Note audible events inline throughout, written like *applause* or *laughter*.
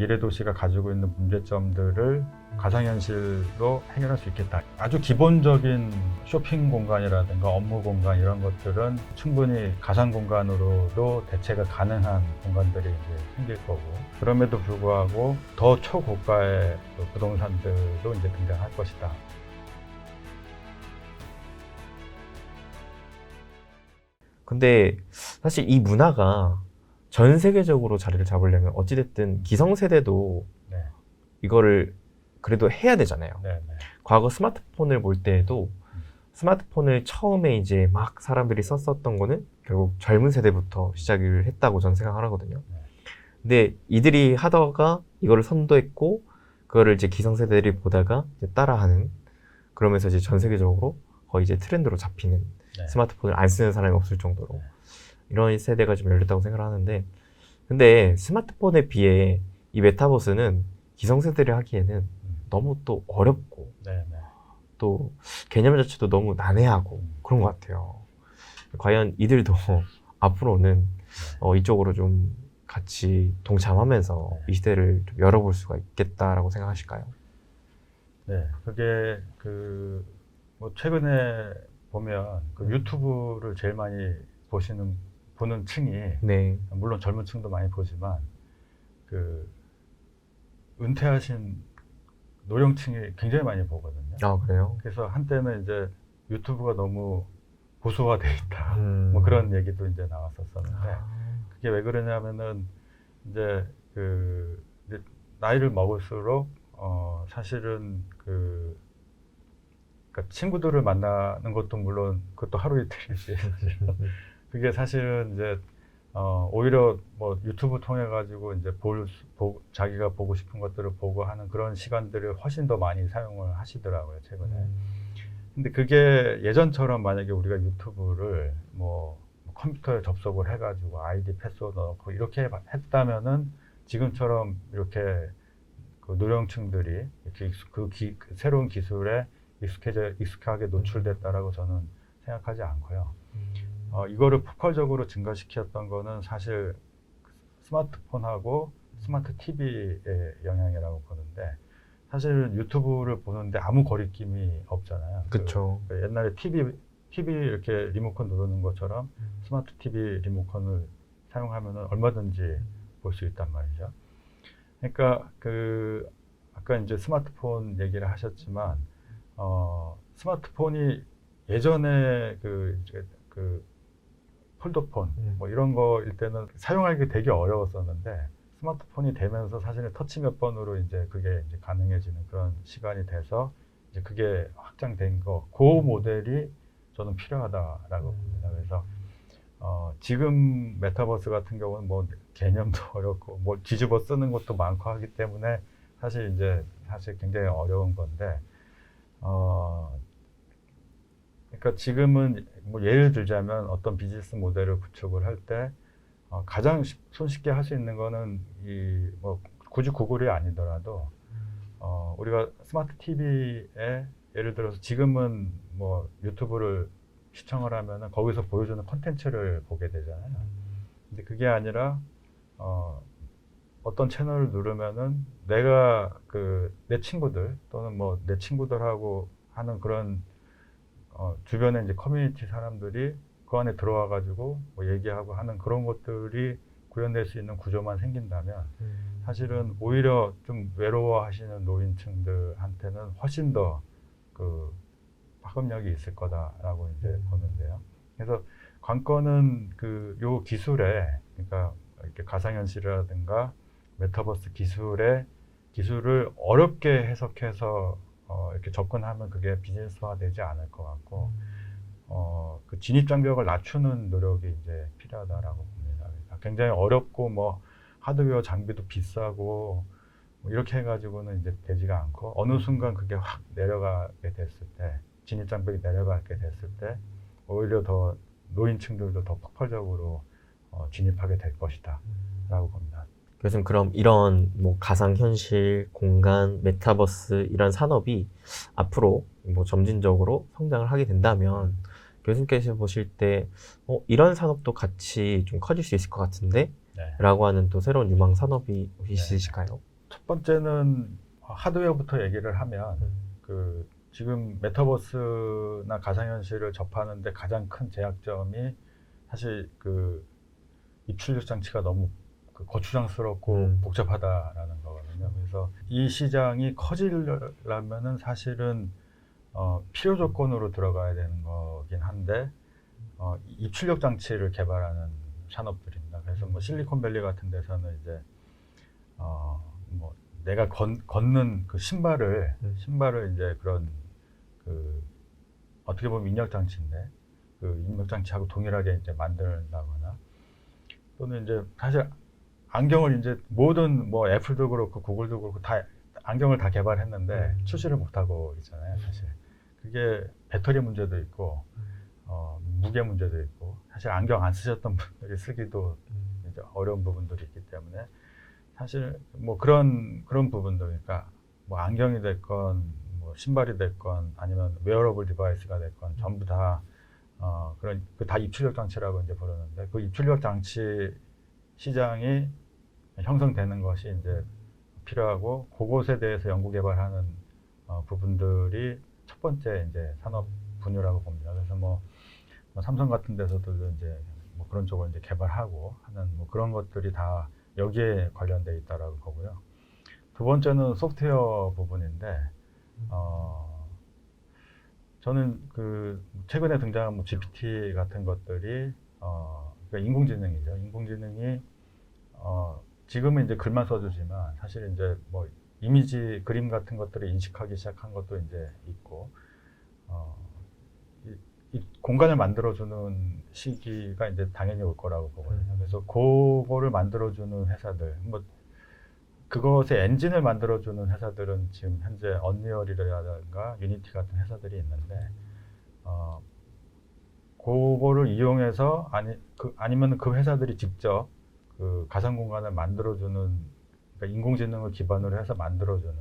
미래 도시가 가지고 있는 문제점들을 가상현실로 해결할 수 있겠다. 아주 기본적인 쇼핑 공간이라든가 업무 공간 이런 것들은 충분히 가상 공간으로도 대체가 가능한 공간들이 이제 생길 거고 그럼에도 불구하고 더 초고가의 그 부동산들도 이제 등장할 것이다. 근데 사실 이 문화가 전 세계적으로 자리를 잡으려면 어찌됐든 기성세대도 네, 이거를 그래도 해야 되잖아요. 네, 네. 과거 스마트폰을 볼 때에도 스마트폰을 처음에 이제 막 사람들이 썼었던 거는 결국 젊은 세대부터 시작을 했다고 저는 생각하거든요. 네. 근데 이들이 하다가 이거를 선도했고 그거를 이제 기성세대들이 보다가 이제 따라하는 그러면서 이제 전 세계적으로 거의 이제 트렌드로 잡히는 네. 스마트폰을 안 쓰는 사람이 없을 정도로 네. 이런 세대가 좀 열렸다고 생각을 하는데 근데 스마트폰에 비해 이 메타버스는 기성세대를 하기에는 음. 너무 또 어렵고 네, 네. 또 개념 자체도 너무 난해하고 음. 그런 것 같아요. 과연 이들도 *laughs* 앞으로는 어, 이쪽으로 좀 같이 동참하면서 네. 이 시대를 좀 열어볼 수가 있겠다라고 생각하실까요? 네, 그게 그, 뭐, 최근에 보면 그 유튜브를 제일 많이 보시는, 보는 층이, 네. 물론 젊은 층도 많이 보지만, 그, 은퇴하신 노령층이 굉장히 많이 보거든요. 아 그래요? 그래서 한때는 이제 유튜브가 너무 보수화돼 있다. 음. 뭐 그런 얘기도 이제 나왔었었는데, 아, 그게 왜 그러냐면은 이제 그 이제 나이를 먹을수록 어 사실은 그 그러니까 친구들을 만나는 것도 물론 그것도 하루 이틀이지 *laughs* 그게 사실은 이제 어 오히려 뭐 유튜브 통해 가지고 이제 볼 수- 보, 자기가 보고 싶은 것들을 보고 하는 그런 시간들을 훨씬 더 많이 사용을 하시더라고요 최근에. 음. 근데 그게 예전처럼 만약에 우리가 유튜브를 뭐 컴퓨터에 접속을 해가지고 아이디 패스워드 넣고 이렇게 했다면은 지금처럼 이렇게 그 노령층들이 이렇게 익숙, 그, 기, 그 새로운 기술에 익숙해져 익숙하게 노출됐다라고 저는 생각하지 않고요. 어, 이거를 포괄적으로 증가시켰던 거는 사실 스마트폰하고 스마트 TV의 영향이라고 보는데 사실은 유튜브를 보는데 아무 거리낌이 없잖아요. 그- 그쵸. 그 옛날에 TV, TV 이렇게 리모컨 누르는 것처럼 스마트 TV 리모컨을 사용하면 얼마든지 볼 수 있단 말이죠. 그러니까 그 아까 이제 스마트폰 얘기를 하셨지만 어 스마트폰이 예전에 그 그 폴더폰 음. 뭐 이런 거일 때는 사용하기 되게 어려웠었는데 스마트폰이 되면서 사실은 터치 몇 번으로 이제 그게 이제 가능해지는 그런 시간이 돼서 이제 그게 확장된 거, 그 모델이 저는 필요하다라고 봅니다. 그래서 어, 지금 메타버스 같은 경우는 뭐 개념도 *laughs* 어렵고 뭐 뒤집어 쓰는 것도 많고 하기 때문에 사실 이제 사실 굉장히 어려운 건데 어, 그러니까 지금은 뭐 예를 들자면 어떤 비즈니스 모델을 구축을 할때 어, 가장 쉽- 손쉽게 할 수 있는 거는 이 뭐 굳이 구글이 아니더라도 어, 우리가 스마트 TV에 예를 들어서 지금은 뭐 유튜브를 시청을 하면은 거기서 보여주는 콘텐츠를 보게 되잖아요. 근데 그게 아니라 어, 어떤 채널을 누르면은 내가 그 내 친구들 또는 뭐 내 친구들하고 하는 그런 어, 주변에 이제 커뮤니티 사람들이 그 안에 들어와 가지고 뭐 얘기하고 하는 그런 것들이 구현될 수 있는 구조만 생긴다면 음. 사실은 오히려 좀 외로워하시는 노인층들한테는 훨씬 더 그 파급력이 있을 거다라고 이제 음. 보는데요. 그래서 관건은 그 요 기술에 그러니까 이렇게 가상현실이라든가 메타버스 기술의 기술을 어렵게 해석해서 어 이렇게 접근하면 그게 비즈니스화 되지 않을 것 같고 어, 그 진입 장벽을 낮추는 노력이 이제 필요하다라고 봅니다. 그러니까 굉장히 어렵고 뭐 하드웨어 장비도 비싸고 뭐 이렇게 해가지고는 이제 되지가 않고 어느 순간 그게 확 내려가게 됐을 때 진입 장벽이 내려가게 됐을 때 오히려 더 노인층들도 더 폭발적으로 어, 진입하게 될 것이다라고 봅니다. 교수님 그럼 이런 뭐 가상 현실, 공간, 메타버스 이런 산업이 앞으로 뭐 점진적으로 성장을 하게 된다면 교수님께서 보실 때 어, 이런 산업도 같이 좀 커질 수 있을 것 같은데 네. 라고 하는 또 새로운 유망 산업이 혹시 있으실까요? 첫 번째는 하드웨어부터 얘기를 하면 그 지금 메타버스나 가상현실을 접하는데 가장 큰 제약점이 사실 그 입출력 장치가 너무 그 거추장스럽고 음. 복잡하다라는 거거든요. 그래서 이 시장이 커지려면은 사실은 어, 필요 조건으로 들어가야 되는 거긴 한데 어, 입출력 장치를 개발하는 산업들입니다. 그래서 뭐 실리콘밸리 같은 데서는 이제 어, 뭐 내가 건, 걷는 그 신발을 음. 신발을 이제 그런 그 어떻게 보면 입력 장치인데 그 입력 장치하고 동일하게 이제 만든다거나 또는 이제 사실 안경을 이제 모든 뭐 애플도 그렇고 구글도 그렇고 다 안경을 다 개발했는데 음. 출시를 못 하고 있잖아요, 사실. 그게 배터리 문제도 있고 어, 무게 문제도 있고 사실 안경 안 쓰셨던 분들이 쓰기도 이제 어려운 부분들이 있기 때문에 사실 뭐 그런 그런 부분들 그러니까 뭐 안경이 됐건 뭐 신발이 됐건 아니면 웨어러블 디바이스가 됐건 전부 다 어, 그런 그 다 입출력 장치라고 이제 부르는데 그 입출력 장치 시장이 형성되는 것이 이제 필요하고 그것에 대해서 연구 개발하는 어, 부분들이 첫 번째 이제 산업 분야라고 봅니다. 그래서 뭐, 뭐 삼성 같은 데서도 이제 뭐 그런 쪽을 이제 개발하고 하는 뭐 그런 것들이 다 여기에 관련돼 있다라고 보고요. 두 번째는 소프트웨어 부분인데 어, 저는 그 최근에 등장한 뭐 GPT 같은 것들이 어, 그러니까 인공지능이죠. 인공지능이 어, 지금은 이제 글만 써주지만 사실 이제 뭐 이미지 그림 같은 것들을 인식하기 시작한 것도 이제 있고 어, 이, 이 공간을 만들어주는 시기가 이제 당연히 올 거라고 보거든요. 음. 그래서 그거를 만들어주는 회사들, 뭐 그것의 엔진을 만들어주는 회사들은 지금 현재 언리얼이라든가 유니티 같은 회사들이 있는데 어, 그거를 이용해서 아니 그 아니면 그 회사들이 직접 그 가상 공간을 만들어주는 그러니까 인공지능을 기반으로 해서 만들어주는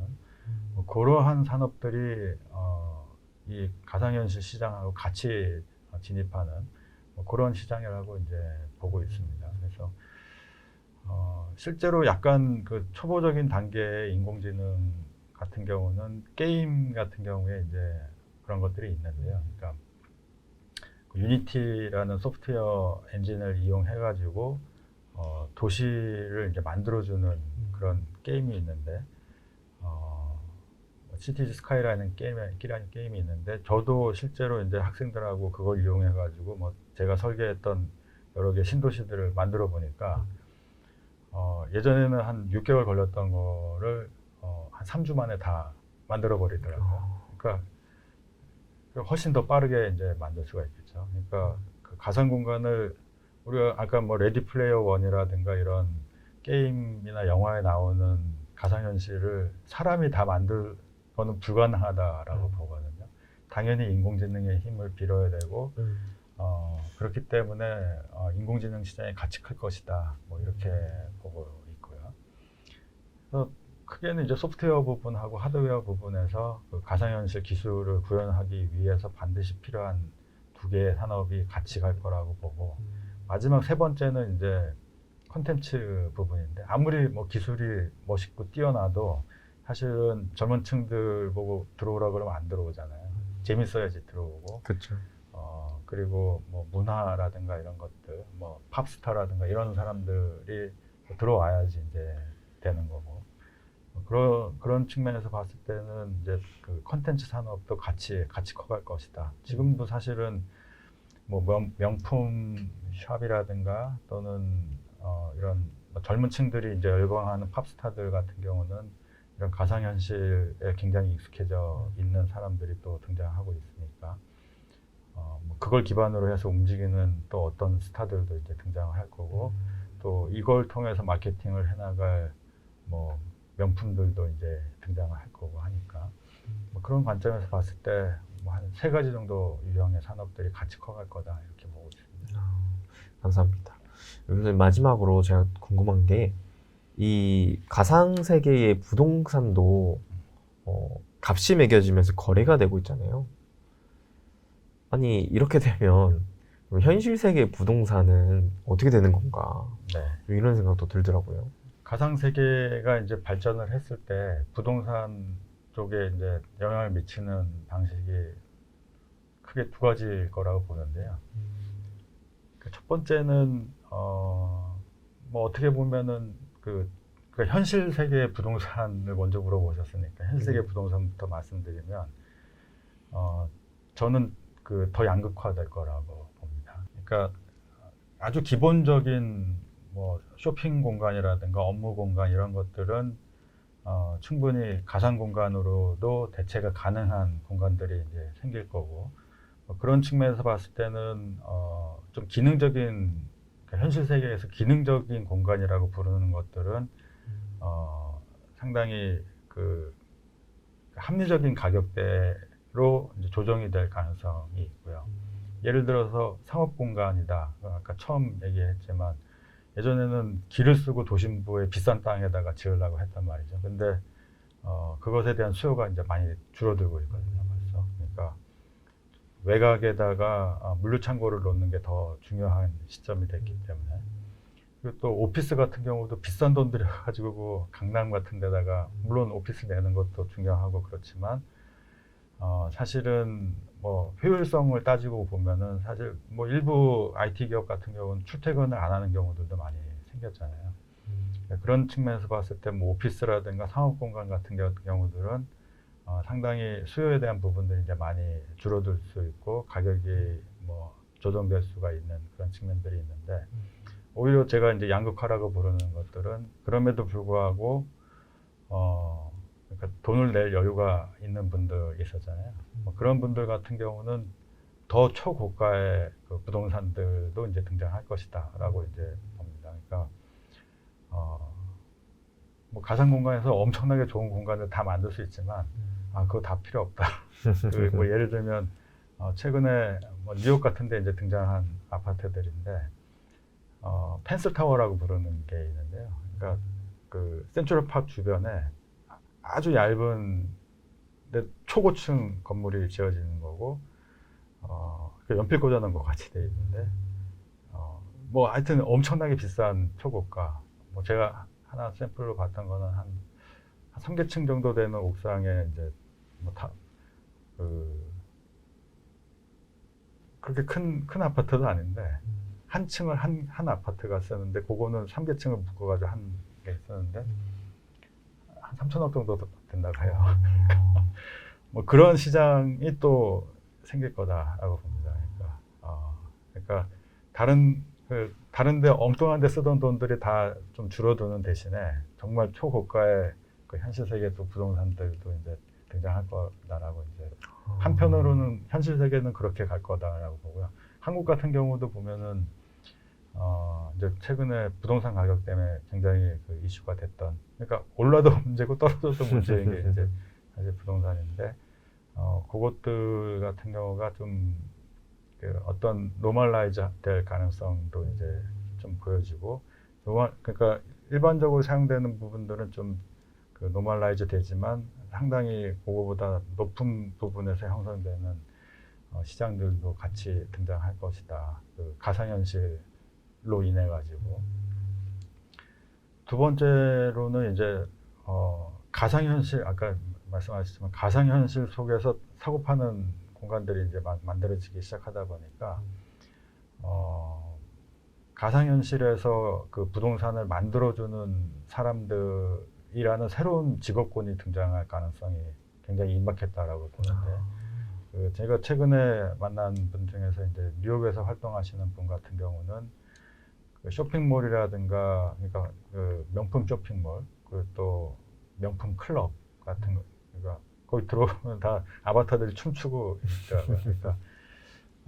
뭐 그러한 산업들이 어, 이 가상현실 시장하고 같이 진입하는 뭐 그런 시장이라고 이제 보고 있습니다. 그래서 어, 실제로 약간 그 초보적인 단계의 인공지능 같은 경우는 게임 같은 경우에 이제 그런 것들이 있는데요. 그러니까 그 유니티라는 소프트웨어 엔진을 이용해 가지고 어, 도시를 이제 만들어주는 그런 게임이 있는데 어, 시티즈 스카이라는 게임이 끼라는 게임이 있는데 저도 실제로 이제 학생들하고 그걸 이용해 가지고 뭐 제가 설계했던 여러 개 신도시들을 만들어 보니까 어, 예전에는 한 6개월 걸렸던 거를 어, 한 3주 만에 다 만들어 버리더라고요. 그러니까 훨씬 더 빠르게 이제 만들 수가 있겠죠. 그러니까 그 가상 공간을 우리가 아까 뭐 레디 플레이어 원이라든가 이런 게임이나 영화에 나오는 가상 현실을 사람이 다 만들 거는 불가능하다라고 음. 보거든요. 당연히 인공지능의 힘을 빌어야 되고 어, 그렇기 때문에 어, 인공지능 시장이 같이 클 것이다. 뭐 이렇게 보고 있고요. 그래서 크게는 이제 소프트웨어 부분하고 하드웨어 부분에서 그 가상현실 기술을 구현하기 위해서 반드시 필요한 두 개의 산업이 같이 갈 거라고 보고 마지막 세 번째는 이제 컨텐츠 부분인데 아무리 뭐 기술이 멋있고 뛰어나도 사실은 젊은 층들 보고 들어오라 그러면 안 들어오잖아요. 재밌어야지 들어오고 그렇죠. 어, 그리고 뭐 문화라든가 이런 것들, 뭐 팝스타라든가 이런 사람들이 들어와야지 이제 되는 거고. 뭐 그런 그런 측면에서 봤을 때는 이제 그 컨텐츠 산업도 같이 같이 커갈 것이다. 지금도 사실은 뭐 명, 명품 샵이라든가 또는 어, 이런 뭐 젊은 층들이 이제 열광하는 팝스타들 같은 경우는 이런 가상현실에 굉장히 익숙해져 있는 사람들이 또 등장하고 있으니까 어, 뭐 그걸 기반으로 해서 움직이는 또 어떤 스타들도 이제 등장을 할 거고 또 이걸 통해서 마케팅을 해나갈 뭐 명품들도 이제 등장을 할 거고 하니까 뭐 그런 관점에서 봤을 때 뭐 한 세 가지 정도 유형의 산업들이 같이 커갈 거다 이렇게 보고 있습니다. 아, 감사합니다. 여기서 마지막으로 제가 궁금한 게 이 가상 세계의 부동산도 어, 값이 매겨지면서 거래가 되고 있잖아요. 아니 이렇게 되면 현실 세계 부동산은 어떻게 되는 건가 네. 이런 생각도 들더라고요. 가상 세계가 이제 발전을 했을 때 부동산 쪽에 이제 영향을 미치는 방식이 크게 두 가지일 거라고 보는데요. 그첫 번째는 어, 뭐 어떻게 보면은 그, 그 현실 세계의 부동산을 먼저 물어보셨으니까 현실 세계 부동산부터 말씀드리면 어, 저는 그 더 양극화될 거라고 봅니다. 그러니까 아주 기본적인 뭐 쇼핑 공간이라든가 업무 공간 이런 것들은 어, 충분히 가상 공간으로도 대체가 가능한 공간들이 이제 생길 거고 뭐 그런 측면에서 봤을 때는 어, 좀 기능적인 그 현실 세계에서 기능적인 공간이라고 부르는 것들은 어, 상당히 그 합리적인 가격대로 조정이 될 가능성이 있고요. 예를 들어서 상업 공간이다. 아까 처음 얘기했지만 예전에는 길을 쓰고 도심부의 비싼 땅에다가 지으려고 했단 말이죠. 근데 어, 그것에 대한 수요가 이제 많이 줄어들고 있거든요. 벌써. 그러니까 외곽에다가 어, 물류 창고를 놓는 게 더 중요한 시점이 됐기 때문에 그리고 또 오피스 같은 경우도 비싼 돈 들여가지고 강남 같은 데다가 물론 오피스 내는 것도 중요하고 그렇지만 어, 사실은 뭐 효율성을 따지고 보면은 사실 뭐 일부 IT 기업 같은 경우는 출퇴근을 안 하는 경우들도 많이 생겼잖아요. 그런 측면에서 봤을 때 뭐 오피스라든가 상업 공간 같은 겨- 경우들은 어, 상당히 수요에 대한 부분들이 이제 많이 줄어들 수 있고 가격이 뭐 조정될 수가 있는 그런 측면들이 있는데 오히려 제가 이제 양극화라고 부르는 것들은 그럼에도 불구하고 어 그러니까 돈을 낼 여유가 있는 분들 있었잖아요. 뭐 그런 분들 같은 경우는 더 초고가의 그 부동산들도 이제 등장할 것이다라고 이제 봅니다. 그러니까 어, 뭐 가상 공간에서 엄청나게 좋은 공간을 다 만들 수 있지만 아 그거 다 필요 없다. *laughs* 그 뭐 예를 들면 어, 최근에 뭐 뉴욕 같은데 이제 등장한 아파트들인데 어, 펜스 타워라고 부르는 게 있는데요. 그러니까 그 센트럴 파크 주변에 아주 얇은 초고층 건물이 지어지는 거고 어, 그 연필 꽂아놓은 것 같이 돼 있는데 어, 뭐 하여튼 엄청나게 비싼 초고가 뭐 제가 하나 샘플로 봤던 거는 한, 한 3개층 정도 되는 옥상에 이제 뭐 타, 그 그렇게 큰, 큰 아파트도 아닌데 한 층을 한, 한 아파트가 쓰는데 그거는 3개층을 묶어가지고 한게 있었는데 한 3천억 정도 된다고 해요. *laughs* 뭐 그런 시장이 또 생길 거다라고 봅니다. 그러니까, 어, 그러니까 다른 그 다른데 엉뚱한데 쓰던 돈들이 다 좀 줄어드는 대신에 정말 초고가의 그 현실 세계 또 부동산들도 이제 등장할 거다라고 이제 한편으로는 현실 세계는 그렇게 갈 거다라고 보고요. 한국 같은 경우도 보면은 어 이제 최근에 부동산 가격 때문에 굉장히 그 이슈가 됐던 그러니까 올라도 *laughs* 문제고 떨어져도 문제인 게 이제 *laughs* 사실 부동산인데 어 그것들 같은 경우가 좀 그 어떤 노멀라이즈 될 가능성도 이제 좀 보여지고 노멀 그러니까 일반적으로 사용되는 부분들은 좀 그 노멀라이즈 되지만 상당히 그거보다 높은 부분에서 형성되는 어, 시장들도 같이 등장할 것이다. 그 가상현실 로 인해 가지고. 두 번째로는 이제 어, 가상 현실 아까 말씀하셨지만 가상 현실 속에서 사고 파는 공간들이 이제 마- 만들어지기 시작하다 보니까 어, 가상 현실에서 그 부동산을 만들어주는 사람들이라는 새로운 직업군이 등장할 가능성이 굉장히 임박했다라고 보는데 그 제가 최근에 만난 분 중에서 이제 뉴욕에서 활동하시는 분 같은 경우는 그 쇼핑몰이라든가 그러니까 그 명품 쇼핑몰 그리고 또 명품 클럽 같은 거 그러니까 거기 들어오면 다 아바타들이 춤추고 있더라고요. 그러니까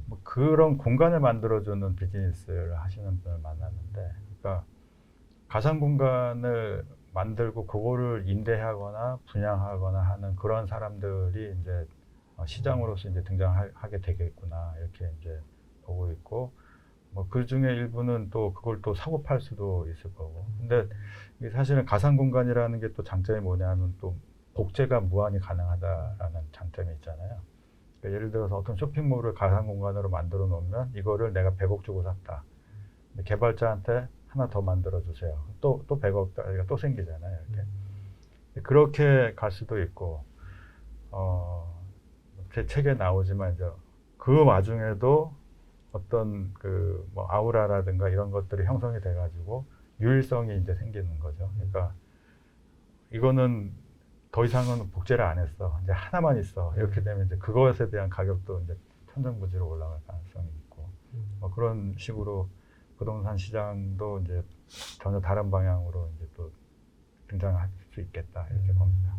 뭐 그런 공간을 만들어주는 비즈니스를 하시는 분을 만났는데, 그러니까 가상 공간을 만들고 그거를 임대하거나 분양하거나 하는 그런 사람들이 이제 어, 시장으로서 이제 등장하게 되겠구나 이렇게 이제 보고 있고, 뭐그 중에 일부는 또 그걸 또 사고 팔 수도 있을 거고. 근데 사실은 가상 공간이라는 게 또 장점이 뭐냐면 또 복제가 무한히 가능하다라는 장점이 있잖아요. 그러니까 예를 들어서 어떤 쇼핑몰을 가상 공간으로 만들어 놓으면 이거를 내가 100억 주고 샀다. 개발자한테 하나 더 만들어 주세요. 또 또 100억짜리가 또 생기잖아요. 이렇게. 그렇게 갈 수도 있고 어, 제 책에 나오지만 이제 그 와중에도 어떤 그 뭐 아우라라든가 이런 것들이 형성이 돼가지고 유일성이 이제 생기는 거죠. 그러니까 이거는 더 이상은 복제를 안 했어. 이제 하나만 있어. 이렇게 되면 이제 그것에 대한 가격도 이제 천정부지로 올라갈 가능성이 있고 뭐 그런 식으로 부동산 시장도 이제 전혀 다른 방향으로 이제 또 등장할 수 있겠다 이렇게 봅니다.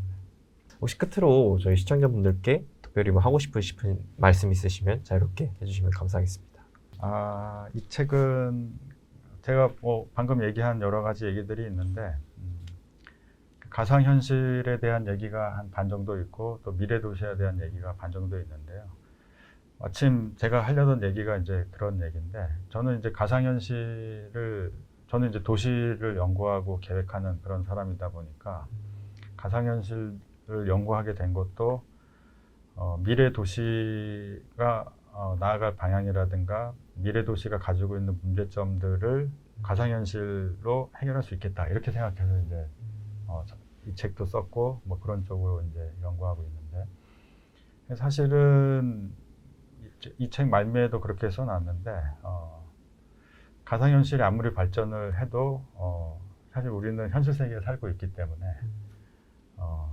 혹시 끝으로 저희 시청자분들께 특별히 뭐 하고 싶으신 말씀 있으시면 자유롭게 해주시면 감사하겠습니다. 아, 이 책은 제가 뭐 방금 얘기한 여러 가지 얘기들이 있는데 음, 가상 현실에 대한 얘기가 한 반 정도 있고 또 미래 도시에 대한 얘기가 반 정도 있는데요. 마침 제가 하려던 얘기가 이제 그런 얘기인데 저는 이제 가상 현실을 저는 이제 도시를 연구하고 계획하는 그런 사람이다 보니까 가상 현실을 연구하게 된 것도 어, 미래 도시가 어, 나아갈 방향이라든가 미래 도시가 가지고 있는 문제점들을 가상현실로 해결할 수 있겠다. 이렇게 생각해서 이제 어, 저- 이 책도 썼고 뭐 그런 쪽으로 이제 연구하고 있는데. 사실은 이 책 말미에도 그렇게 써놨는데 어, 가상현실이 아무리 발전을 해도 어, 사실 우리는 현실 세계에 살고 있기 때문에 어,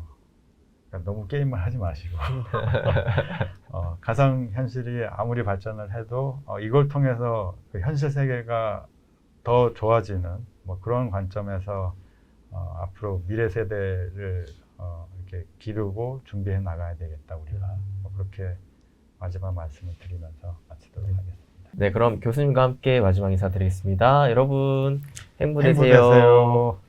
그러니까 너무 게임을 하지 마시고 *laughs* 어, 가상 현실이 아무리 발전을 해도 어, 이걸 통해서 그 현실 세계가 더 좋아지는 뭐 그런 관점에서 어, 앞으로 미래 세대를 어, 이렇게 기르고 준비해 나가야 되겠다 우리가 뭐 그렇게 마지막 말씀을 드리면서 마치도록 하겠습니다. 네, 그럼 교수님과 함께 마지막 인사드리겠습니다. 여러분 행복 행복 되세요. 되세요.